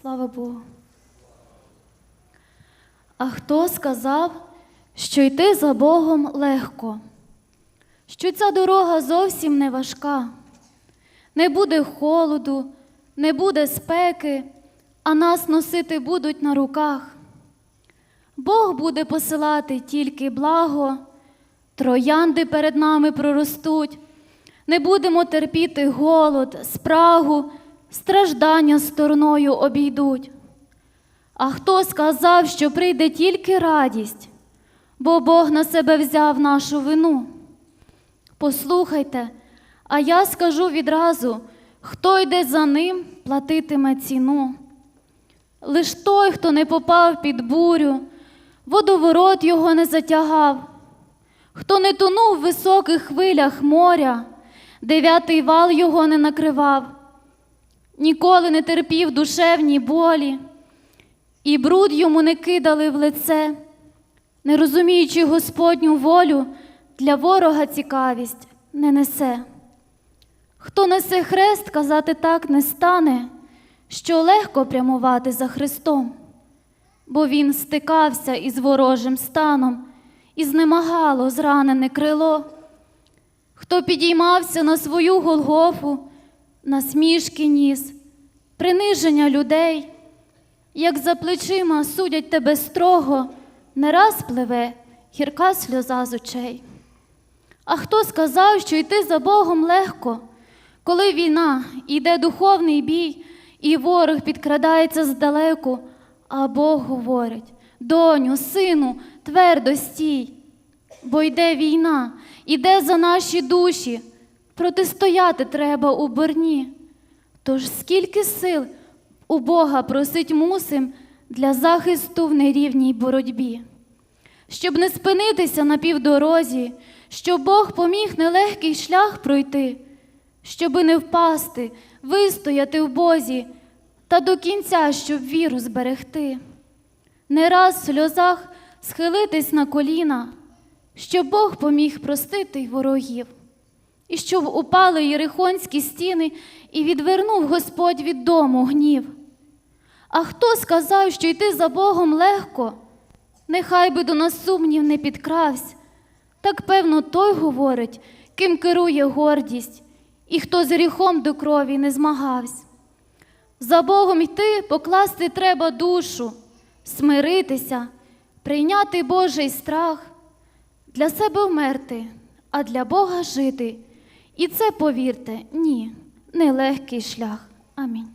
Слава Богу. А хто сказав, що йти за Богом легко, що ця дорога зовсім не важка, не буде холоду, не буде спеки, а нас носити будуть на руках. Бог буде посилати тільки благо, троянди перед нами проростуть, не будемо терпіти голод, спрагу, страждання стороною обійдуть. А хто сказав, що прийде тільки радість, бо Бог на себе взяв нашу вину? Послухайте, а я скажу відразу, хто йде за ним, платитиме ціну. Лиш той, хто не попав під бурю, водоворот його не затягав, хто не тонув в високих хвилях моря, дев'ятий вал його не накривав, ніколи не терпів душевні болі, і бруд йому не кидали в лице, не розуміючи Господню волю, для ворога цікавість не несе. Хто несе хрест, казати так не стане, що легко прямувати за Христом, бо він стикався із ворожим станом, і знемагало зранене крило. Хто підіймався на свою Голгофу, насмішки ніс, приниження людей, як за плечима судять тебе строго, не раз пливе гірка сльоза з очей. А хто сказав, що йти за Богом легко, коли війна, йде духовний бій, і ворог підкрадається здалеку, а Бог говорить: доню, сину, твердо стій, бо йде війна, іде за наші душі, протистояти треба у борні. Тож скільки сил у Бога просить мусим для захисту в нерівній боротьбі щоб не спинитися на півдорозі, щоб Бог поміг нелегкий шлях пройти, щоби не впасти, вистояти в Бозі та до кінця, щоб віру зберегти. Не раз в сльозах схилитись на коліна, щоб Бог поміг простити й ворогів, і щоб упали єрихонські стіни, і відвернув Господь від дому гнів. А хто сказав, що йти за Богом легко? Нехай би до нас сумнів не підкравсь. Так певно, той говорить, ким керує гордість, і хто з гріхом до крові не змагавсь. За Богом йти, покласти треба душу, смиритися, прийняти Божий страх, для себе вмерти, а для Бога жити. І це, повірте, ні, нелегкий шлях. Амінь.